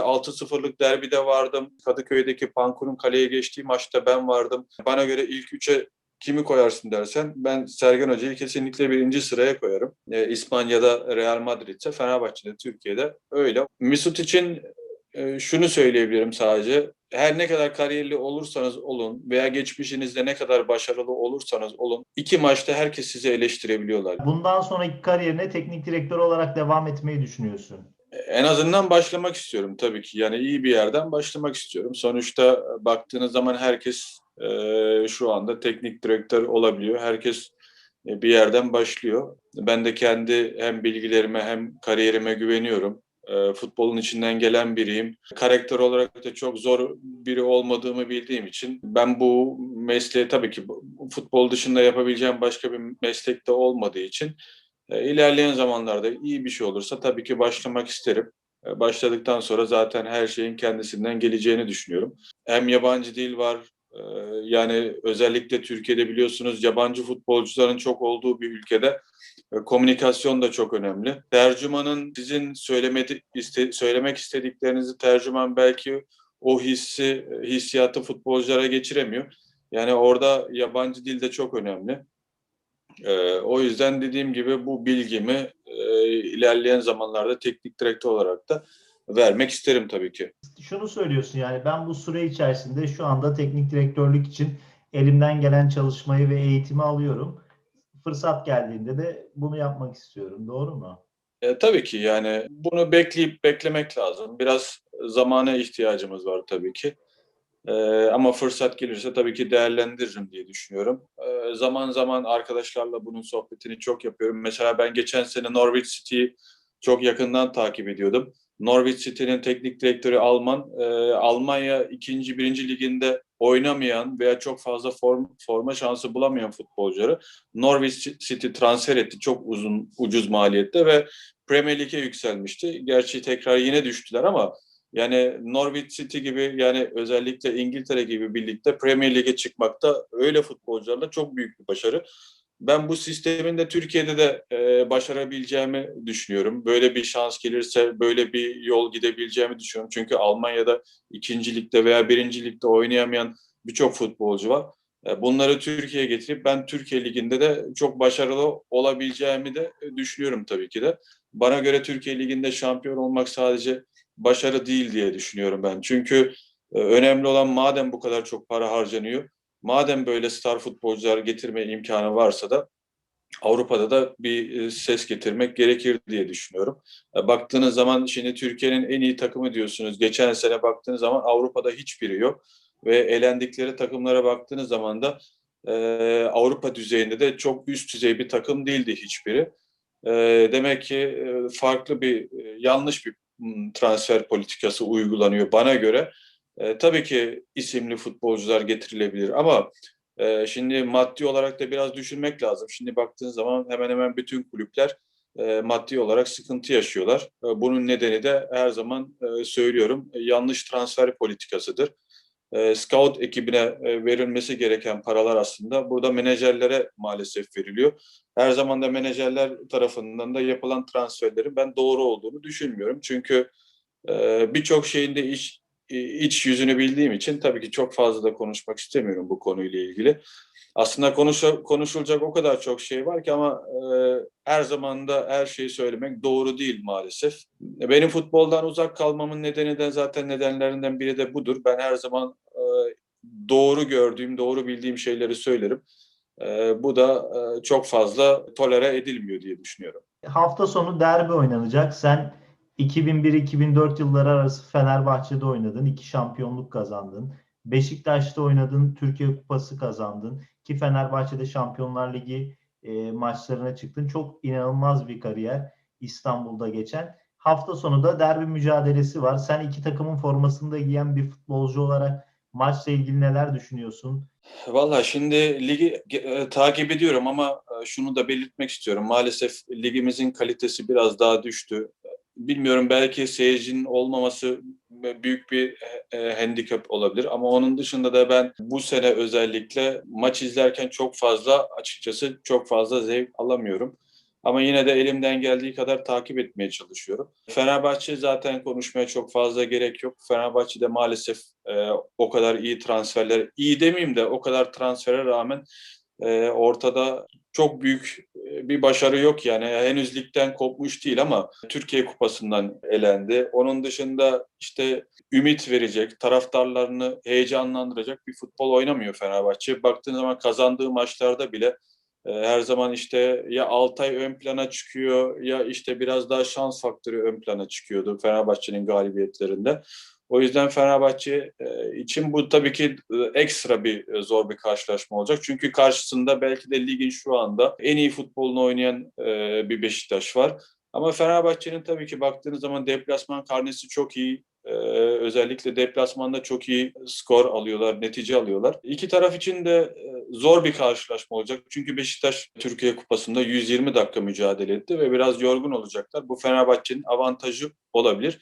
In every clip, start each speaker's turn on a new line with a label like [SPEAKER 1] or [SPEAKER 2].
[SPEAKER 1] 6-0'lık derbide vardım. Kadıköy'deki Pankur'un kaleye geçtiği maçta ben vardım. Bana göre ilk üçe kimi koyarsın dersen ben Sergen Hoca'yı kesinlikle birinci sıraya koyarım. E, İspanya'da Real Madrid ise Fenerbahçe'de Türkiye'de öyle. Mesut için e, şunu söyleyebilirim sadece. Her ne kadar kariyerli olursanız olun veya geçmişinizde ne kadar başarılı olursanız olun iki maçta herkes sizi eleştirebiliyorlar.
[SPEAKER 2] Bundan sonraki kariyerine teknik direktör olarak devam etmeyi düşünüyorsun.
[SPEAKER 1] En azından başlamak istiyorum tabii ki. Yani iyi bir yerden başlamak istiyorum. Sonuçta baktığınız zaman herkes e, şu anda teknik direktör olabiliyor. Herkes e, bir yerden başlıyor. Ben de kendi hem bilgilerime hem kariyerime güveniyorum. E, futbolun içinden gelen biriyim. Karakter olarak da çok zor biri olmadığımı bildiğim için ben bu mesleği tabii ki futbol dışında yapabileceğim başka bir meslekte olmadığı için e, ilerleyen zamanlarda iyi bir şey olursa tabii ki başlamak isterim. E, başladıktan sonra zaten her şeyin kendisinden geleceğini düşünüyorum. Hem yabancı dil var, e, yani özellikle Türkiye'de biliyorsunuz yabancı futbolcuların çok olduğu bir ülkede komünikasyon da çok önemli. Tercümanın sizin söylemedi, iste, söylemek istediklerinizi tercüman belki o hissi, hissiyatı futbolculara geçiremiyor. Yani orada yabancı dil de çok önemli. E, o yüzden dediğim gibi bu bilgimi e, ilerleyen zamanlarda teknik direktör olarak da vermek isterim tabii ki.
[SPEAKER 2] Şunu söylüyorsun yani ben bu süre içerisinde şu anda teknik direktörlük için elimden gelen çalışmayı ve eğitimi alıyorum. Fırsat geldiğinde de bunu yapmak istiyorum. Doğru mu?
[SPEAKER 1] E, tabii ki yani bunu bekleyip beklemek lazım. Biraz zamana ihtiyacımız var tabii ki. Ee, ama fırsat gelirse tabii ki değerlendiririm diye düşünüyorum. Ee, zaman zaman arkadaşlarla bunun sohbetini çok yapıyorum. Mesela ben geçen sene Norwich City'yi çok yakından takip ediyordum. Norwich City'nin teknik direktörü Alman. E, Almanya ikinci, birinci liginde oynamayan veya çok fazla form, forma şansı bulamayan futbolcuları Norwich City transfer etti çok uzun ucuz maliyette ve Premier Lig'e yükselmişti. Gerçi tekrar yine düştüler ama yani Norwich City gibi yani özellikle İngiltere gibi birlikte Premier Lig'e çıkmakta öyle futbolcularla çok büyük bir başarı. Ben bu sistemin de Türkiye'de de e, başarabileceğimi düşünüyorum. Böyle bir şans gelirse böyle bir yol gidebileceğimi düşünüyorum. Çünkü Almanya'da ikincilikte veya birincilikte oynayamayan birçok futbolcu var. E, bunları Türkiye'ye getirip ben Türkiye Ligi'nde de çok başarılı olabileceğimi de düşünüyorum tabii ki de. Bana göre Türkiye Ligi'nde şampiyon olmak sadece başarı değil diye düşünüyorum ben. Çünkü e, önemli olan madem bu kadar çok para harcanıyor, madem böyle star futbolcular getirme imkanı varsa da Avrupa'da da bir e, ses getirmek gerekir diye düşünüyorum. E, baktığınız zaman şimdi Türkiye'nin en iyi takımı diyorsunuz. Geçen sene baktığınız zaman Avrupa'da hiçbiri yok ve elendikleri takımlara baktığınız zaman da e, Avrupa düzeyinde de çok üst düzey bir takım değildi hiçbiri. E, demek ki e, farklı bir e, yanlış bir transfer politikası uygulanıyor bana göre. E, tabii ki isimli futbolcular getirilebilir ama e, şimdi maddi olarak da biraz düşünmek lazım. Şimdi baktığınız zaman hemen hemen bütün kulüpler e, maddi olarak sıkıntı yaşıyorlar. E, bunun nedeni de her zaman e, söylüyorum e, yanlış transfer politikasıdır. E, scout ekibine e, verilmesi gereken paralar aslında burada menajerlere maalesef veriliyor. Her zaman da menajerler tarafından da yapılan transferlerin ben doğru olduğunu düşünmüyorum. Çünkü e, birçok şeyin de iş iç yüzünü bildiğim için tabii ki çok fazla da konuşmak istemiyorum bu konuyla ilgili. Aslında konuş, konuşulacak o kadar çok şey var ki ama e, her zaman da her şeyi söylemek doğru değil maalesef. Benim futboldan uzak kalmamın nedeni de zaten nedenlerinden biri de budur. Ben her zaman e, doğru gördüğüm, doğru bildiğim şeyleri söylerim. E, bu da e, çok fazla tolere edilmiyor diye düşünüyorum.
[SPEAKER 2] Hafta sonu derbi oynanacak. Sen 2001-2004 yılları arası Fenerbahçe'de oynadın. iki şampiyonluk kazandın. Beşiktaş'ta oynadın. Türkiye Kupası kazandın. Ki Fenerbahçe'de Şampiyonlar Ligi e, maçlarına çıktın. Çok inanılmaz bir kariyer İstanbul'da geçen. Hafta sonu da derbi mücadelesi var. Sen iki takımın formasını da giyen bir futbolcu olarak maçla ilgili neler düşünüyorsun?
[SPEAKER 1] Valla şimdi ligi e, takip ediyorum ama e, şunu da belirtmek istiyorum. Maalesef ligimizin kalitesi biraz daha düştü bilmiyorum belki seyircinin olmaması büyük bir e, handikap olabilir ama onun dışında da ben bu sene özellikle maç izlerken çok fazla açıkçası çok fazla zevk alamıyorum. Ama yine de elimden geldiği kadar takip etmeye çalışıyorum. Fenerbahçe zaten konuşmaya çok fazla gerek yok. Fenerbahçe'de maalesef e, o kadar iyi transferler, iyi demeyeyim de o kadar transfere rağmen ortada çok büyük bir başarı yok yani. Henüz ligden kopmuş değil ama Türkiye Kupası'ndan elendi. Onun dışında işte ümit verecek, taraftarlarını heyecanlandıracak bir futbol oynamıyor Fenerbahçe. Baktığın zaman kazandığı maçlarda bile her zaman işte ya Altay ön plana çıkıyor ya işte biraz daha şans faktörü ön plana çıkıyordu Fenerbahçe'nin galibiyetlerinde. O yüzden Fenerbahçe e, için bu tabii ki e, ekstra bir zor bir karşılaşma olacak. Çünkü karşısında belki de ligin şu anda en iyi futbolunu oynayan bir Beşiktaş var. Ama Fenerbahçe'nin tabii ki baktığınız zaman deplasman karnesi çok iyi. Özellikle deplasmanda çok iyi skor alıyorlar, netice alıyorlar. İki taraf için de e, zor bir karşılaşma olacak. Çünkü Beşiktaş Türkiye Kupası'nda 120 dakika mücadele etti ve biraz yorgun olacaklar. Bu Fenerbahçe'nin avantajı olabilir.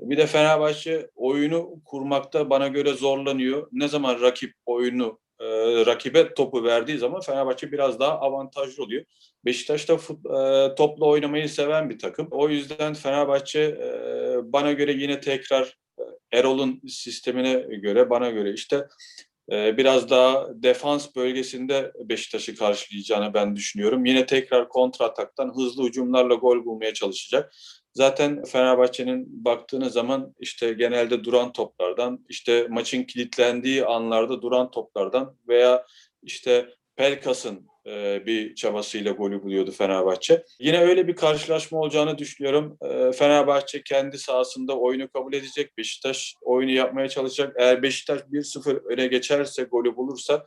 [SPEAKER 1] Bir de Fenerbahçe oyunu kurmakta bana göre zorlanıyor. Ne zaman rakip oyunu e, rakibe topu verdiği zaman Fenerbahçe biraz daha avantajlı oluyor. Beşiktaş da fut, e, topla oynamayı seven bir takım. O yüzden Fenerbahçe e, bana göre yine tekrar e, Erol'un sistemine göre bana göre işte e, biraz daha defans bölgesinde Beşiktaş'ı karşılayacağını ben düşünüyorum. Yine tekrar kontra ataktan hızlı hücumlarla gol bulmaya çalışacak. Zaten Fenerbahçe'nin baktığınız zaman işte genelde duran toplardan, işte maçın kilitlendiği anlarda duran toplardan veya işte Pelkas'ın e, bir çabasıyla golü buluyordu Fenerbahçe. Yine öyle bir karşılaşma olacağını düşünüyorum. E, Fenerbahçe kendi sahasında oyunu kabul edecek. Beşiktaş oyunu yapmaya çalışacak. Eğer Beşiktaş 1-0 öne geçerse, golü bulursa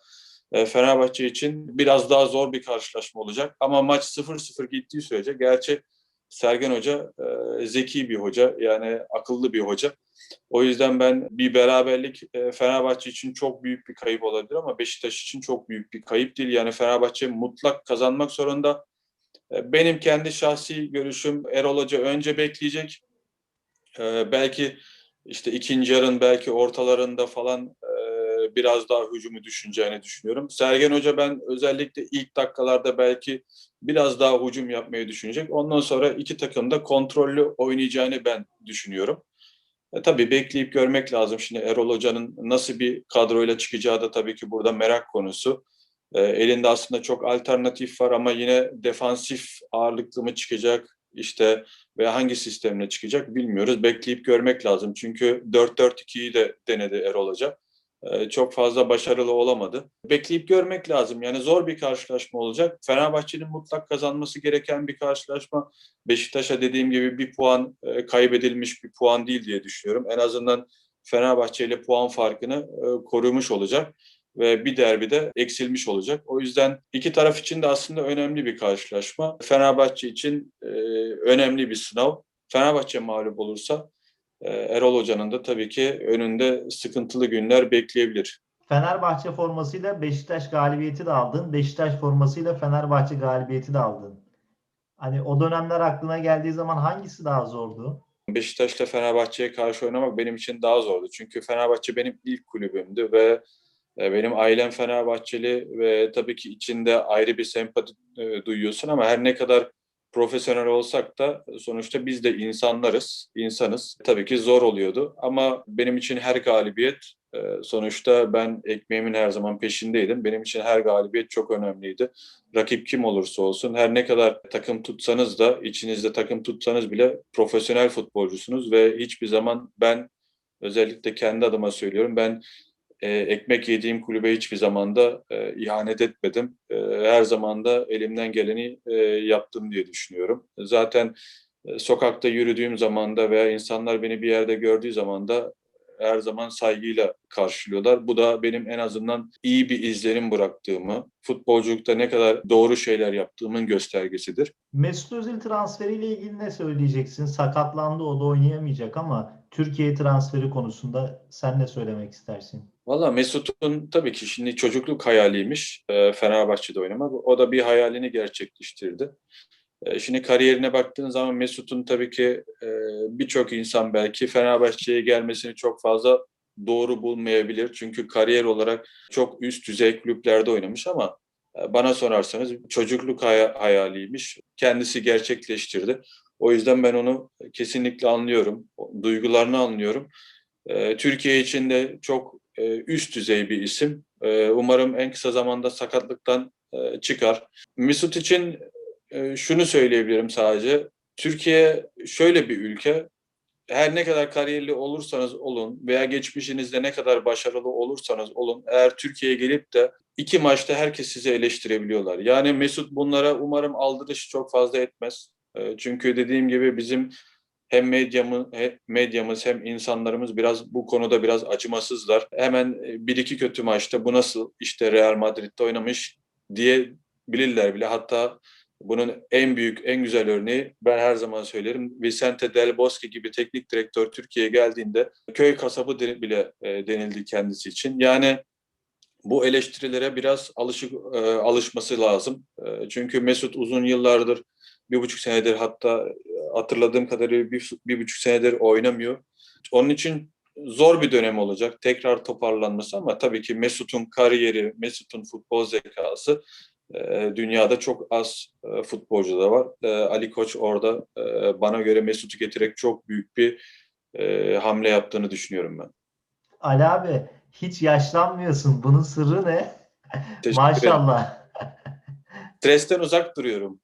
[SPEAKER 1] e, Fenerbahçe için biraz daha zor bir karşılaşma olacak. Ama maç 0-0 gittiği sürece gerçi Sergen Hoca e, zeki bir hoca yani akıllı bir hoca. O yüzden ben bir beraberlik e, Fenerbahçe için çok büyük bir kayıp olabilir ama Beşiktaş için çok büyük bir kayıp değil. Yani Fenerbahçe mutlak kazanmak zorunda. E, benim kendi şahsi görüşüm Erol Hoca önce bekleyecek. E, belki işte ikinci yarın belki ortalarında falan e, biraz daha hücumu düşüneceğini düşünüyorum. Sergen Hoca ben özellikle ilk dakikalarda belki biraz daha hücum yapmayı düşünecek. Ondan sonra iki takım da kontrollü oynayacağını ben düşünüyorum. E, tabii bekleyip görmek lazım. Şimdi Erol Hoca'nın nasıl bir kadroyla çıkacağı da tabii ki burada merak konusu. E, elinde aslında çok alternatif var ama yine defansif ağırlıklı mı çıkacak işte ve hangi sistemle çıkacak bilmiyoruz. Bekleyip görmek lazım. Çünkü 4-4-2'yi de denedi Erol Hoca. Ee, çok fazla başarılı olamadı. Bekleyip görmek lazım. Yani zor bir karşılaşma olacak. Fenerbahçe'nin mutlak kazanması gereken bir karşılaşma. Beşiktaş'a dediğim gibi bir puan e, kaybedilmiş bir puan değil diye düşünüyorum. En azından Fenerbahçe ile puan farkını e, korumuş olacak ve bir derbide eksilmiş olacak. O yüzden iki taraf için de aslında önemli bir karşılaşma. Fenerbahçe için e, önemli bir sınav. Fenerbahçe mağlup olursa Erol Hoca'nın da tabii ki önünde sıkıntılı günler bekleyebilir.
[SPEAKER 2] Fenerbahçe formasıyla Beşiktaş galibiyeti de aldın. Beşiktaş formasıyla Fenerbahçe galibiyeti de aldın. Hani o dönemler aklına geldiği zaman hangisi daha zordu?
[SPEAKER 1] Beşiktaş'la Fenerbahçe'ye karşı oynamak benim için daha zordu. Çünkü Fenerbahçe benim ilk kulübümdü ve e, benim ailem Fenerbahçeli ve tabii ki içinde ayrı bir sempati e, duyuyorsun ama her ne kadar profesyonel olsak da sonuçta biz de insanlarız, insanız. Tabii ki zor oluyordu ama benim için her galibiyet e, sonuçta ben ekmeğimin her zaman peşindeydim. Benim için her galibiyet çok önemliydi. Rakip kim olursa olsun her ne kadar takım tutsanız da içinizde takım tutsanız bile profesyonel futbolcusunuz ve hiçbir zaman ben özellikle kendi adıma söylüyorum ben e, ekmek yediğim kulübe hiçbir zamanda e, ihanet etmedim. E, her zaman da elimden geleni e, yaptım diye düşünüyorum. Zaten e, sokakta yürüdüğüm zaman da veya insanlar beni bir yerde gördüğü zaman da her zaman saygıyla karşılıyorlar. Bu da benim en azından iyi bir izlenim bıraktığımı, futbolculukta ne kadar doğru şeyler yaptığımın göstergesidir.
[SPEAKER 2] Mesut Özil transferiyle ilgili ne söyleyeceksin? Sakatlandı o da oynayamayacak ama Türkiye transferi konusunda sen ne söylemek istersin?
[SPEAKER 1] Valla Mesut'un tabii ki şimdi çocukluk hayaliymiş e, Fenerbahçe'de oynamak. O da bir hayalini gerçekleştirdi. E, şimdi kariyerine baktığın zaman Mesut'un tabii ki e, birçok insan belki Fenerbahçe'ye gelmesini çok fazla doğru bulmayabilir. Çünkü kariyer olarak çok üst düzey kulüplerde oynamış ama e, bana sorarsanız çocukluk hay- hayaliymiş. Kendisi gerçekleştirdi. O yüzden ben onu kesinlikle anlıyorum. Duygularını anlıyorum. E, Türkiye için de çok e, üst düzey bir isim. E, umarım en kısa zamanda sakatlıktan e, çıkar. Mesut için e, şunu söyleyebilirim sadece. Türkiye şöyle bir ülke. Her ne kadar kariyerli olursanız olun veya geçmişinizde ne kadar başarılı olursanız olun eğer Türkiye'ye gelip de iki maçta herkes sizi eleştirebiliyorlar. Yani Mesut bunlara umarım aldırış çok fazla etmez. E, çünkü dediğim gibi bizim hem medyamız, hem medyamız hem insanlarımız biraz bu konuda biraz acımasızlar. Hemen e, bir iki kötü maçta bu nasıl işte Real Madrid'de oynamış diye bilirler bile. Hatta bunun en büyük, en güzel örneği ben her zaman söylerim. Vicente Del Bosque gibi teknik direktör Türkiye'ye geldiğinde köy kasabı bile e, denildi kendisi için. Yani bu eleştirilere biraz alışık e, alışması lazım. Çünkü Mesut uzun yıllardır, bir buçuk senedir hatta hatırladığım kadarıyla bir, bir buçuk senedir oynamıyor. Onun için zor bir dönem olacak. Tekrar toparlanması ama tabii ki Mesut'un kariyeri, Mesut'un futbol zekası e, dünyada çok az e, futbolcu da var. E, Ali Koç orada e, bana göre Mesut'u getirerek çok büyük bir e, hamle yaptığını düşünüyorum ben.
[SPEAKER 2] Ali abi hiç yaşlanmıyorsun. Bunun sırrı ne? Maşallah.
[SPEAKER 1] Stresten uzak duruyorum.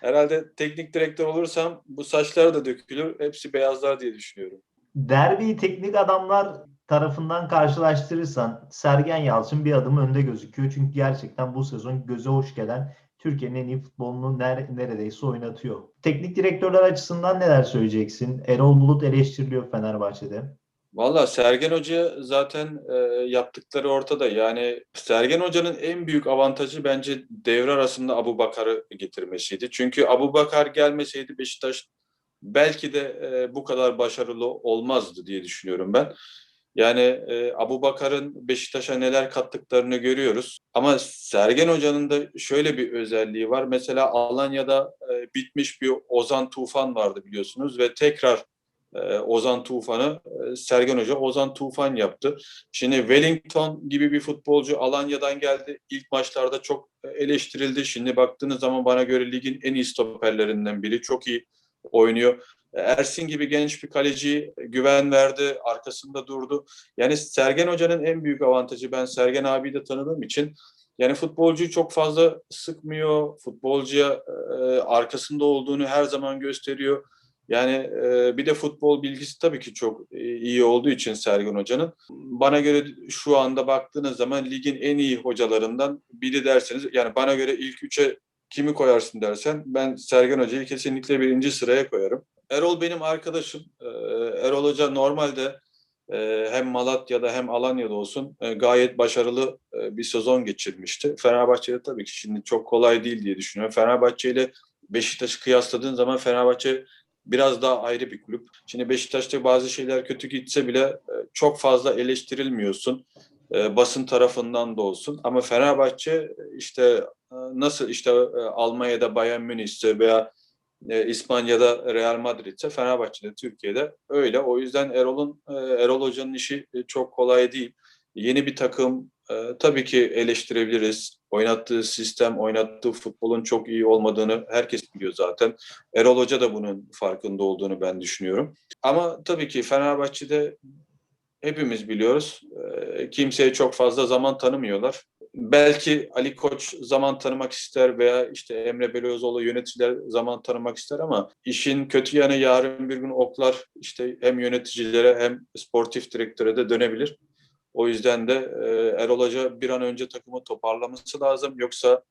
[SPEAKER 1] Herhalde teknik direktör olursam bu saçlar da dökülür. Hepsi beyazlar diye düşünüyorum.
[SPEAKER 2] Derbiyi teknik adamlar tarafından karşılaştırırsan Sergen Yalçın bir adım önde gözüküyor. Çünkü gerçekten bu sezon göze hoş gelen Türkiye'nin en iyi futbolunu ner neredeyse oynatıyor. Teknik direktörler açısından neler söyleyeceksin? Erol Bulut eleştiriliyor Fenerbahçe'de.
[SPEAKER 1] Valla Sergen Hoca zaten e, yaptıkları ortada. Yani Sergen Hoca'nın en büyük avantajı bence devre arasında Abu Bakar'ı getirmesiydi. Çünkü Abu Bakar gelmeseydi Beşiktaş belki de e, bu kadar başarılı olmazdı diye düşünüyorum ben. Yani e, Abu Bakar'ın Beşiktaş'a neler kattıklarını görüyoruz. Ama Sergen Hoca'nın da şöyle bir özelliği var. Mesela Alanya'da e, bitmiş bir Ozan Tufan vardı biliyorsunuz ve tekrar e, Ozan Tufan'ı e, Sergen Hoca Ozan Tufan yaptı. Şimdi Wellington gibi bir futbolcu Alanya'dan geldi. İlk maçlarda çok eleştirildi. Şimdi baktığınız zaman bana göre ligin en iyi stoperlerinden biri. Çok iyi oynuyor. Ersin gibi genç bir kaleci güven verdi, arkasında durdu. Yani Sergen Hoca'nın en büyük avantajı ben Sergen abiyi de tanıdığım için yani futbolcuyu çok fazla sıkmıyor. Futbolcuya e, arkasında olduğunu her zaman gösteriyor. Yani e, bir de futbol bilgisi tabii ki çok e, iyi olduğu için Sergen Hoca'nın. Bana göre şu anda baktığınız zaman ligin en iyi hocalarından biri derseniz yani bana göre ilk üçe kimi koyarsın dersen ben Sergen Hoca'yı kesinlikle birinci sıraya koyarım. Erol benim arkadaşım. Ee, Erol Hoca normalde e, hem Malatya'da hem Alanya'da olsun e, gayet başarılı e, bir sezon geçirmişti. Fenerbahçe'de tabii ki şimdi çok kolay değil diye düşünüyorum. Fenerbahçe ile Beşiktaş'ı kıyasladığın zaman Fenerbahçe biraz daha ayrı bir kulüp. Şimdi Beşiktaş'ta bazı şeyler kötü gitse bile çok fazla eleştirilmiyorsun. Basın tarafından da olsun. Ama Fenerbahçe işte nasıl işte Almanya'da Bayern Münih'se veya e, İspanya'da Real Madrid ise Fenerbahçe'de Türkiye'de öyle. O yüzden Erol'un e, Erol Hoca'nın işi e, çok kolay değil. Yeni bir takım e, tabii ki eleştirebiliriz. Oynattığı sistem, oynattığı futbolun çok iyi olmadığını herkes biliyor zaten. Erol Hoca da bunun farkında olduğunu ben düşünüyorum. Ama tabii ki Fenerbahçe'de hepimiz biliyoruz. Kimseye çok fazla zaman tanımıyorlar belki Ali Koç zaman tanımak ister veya işte Emre Belözoğlu yöneticiler zaman tanımak ister ama işin kötü yanı yarın bir gün oklar işte hem yöneticilere hem sportif direktöre de dönebilir. O yüzden de e, Erol Hoca bir an önce takımı toparlaması lazım. Yoksa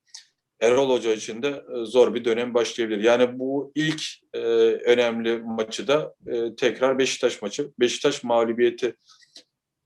[SPEAKER 1] Erol Hoca için de e, zor bir dönem başlayabilir. Yani bu ilk e, önemli maçı da e, tekrar Beşiktaş maçı. Beşiktaş mağlubiyeti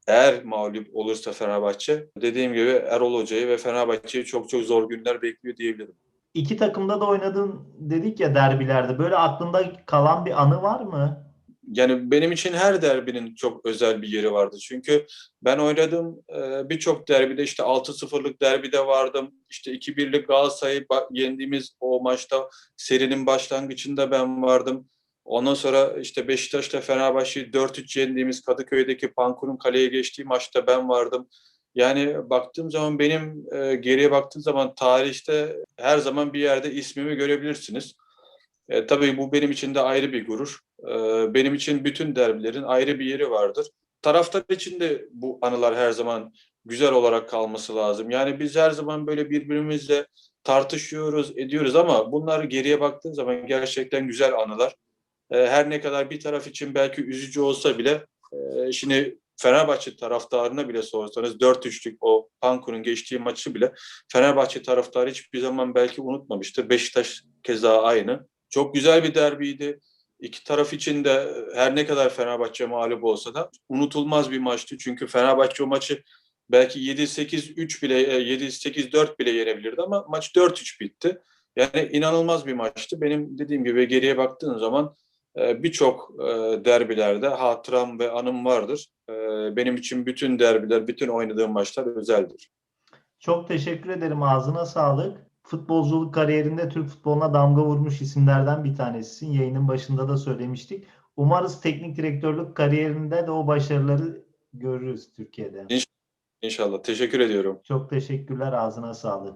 [SPEAKER 1] eğer mağlup olursa Fenerbahçe dediğim gibi Erol Hoca'yı ve Fenerbahçe'yi çok çok zor günler bekliyor diyebilirim.
[SPEAKER 2] İki takımda da oynadın dedik ya derbilerde. Böyle aklında kalan bir anı var mı?
[SPEAKER 1] Yani benim için her derbinin çok özel bir yeri vardı. Çünkü ben oynadım e, birçok derbide işte 6-0'lık derbide vardım. İşte 2-1'lik Galatasaray'ı yendiğimiz o maçta serinin başlangıcında ben vardım. Ondan sonra işte Beşiktaş'ta Fenerbahçe'yi 4-3 yendiğimiz Kadıköy'deki Pankur'un kaleye geçtiği maçta ben vardım. Yani baktığım zaman benim e, geriye baktığım zaman tarihte her zaman bir yerde ismimi görebilirsiniz. E, tabii bu benim için de ayrı bir gurur. E, benim için bütün derbilerin ayrı bir yeri vardır. Taraftar için de bu anılar her zaman güzel olarak kalması lazım. Yani biz her zaman böyle birbirimizle tartışıyoruz, ediyoruz ama bunlar geriye baktığın zaman gerçekten güzel anılar. E, her ne kadar bir taraf için belki üzücü olsa bile e, şimdi Fenerbahçe taraftarına bile sorsanız 4-3'lük o Pankur'un geçtiği maçı bile Fenerbahçe taraftarı hiçbir zaman belki unutmamıştır. Beşiktaş keza aynı. Çok güzel bir derbiydi. İki taraf için de her ne kadar Fenerbahçe mağlup olsa da unutulmaz bir maçtı. Çünkü Fenerbahçe o maçı belki 7-8-3 bile 7-8-4 bile yenebilirdi ama maç 4-3 bitti. Yani inanılmaz bir maçtı. Benim dediğim gibi geriye baktığın zaman e, birçok e, derbilerde hatıram ve anım vardır. E, Benim için bütün derbiler, bütün oynadığım maçlar özeldir.
[SPEAKER 2] Çok teşekkür ederim. Ağzına sağlık. Futbolculuk kariyerinde Türk futboluna damga vurmuş isimlerden bir tanesisin. Yayının başında da söylemiştik. Umarız teknik direktörlük kariyerinde de o başarıları görürüz Türkiye'de.
[SPEAKER 1] İnşallah. Teşekkür ediyorum.
[SPEAKER 2] Çok teşekkürler. Ağzına sağlık.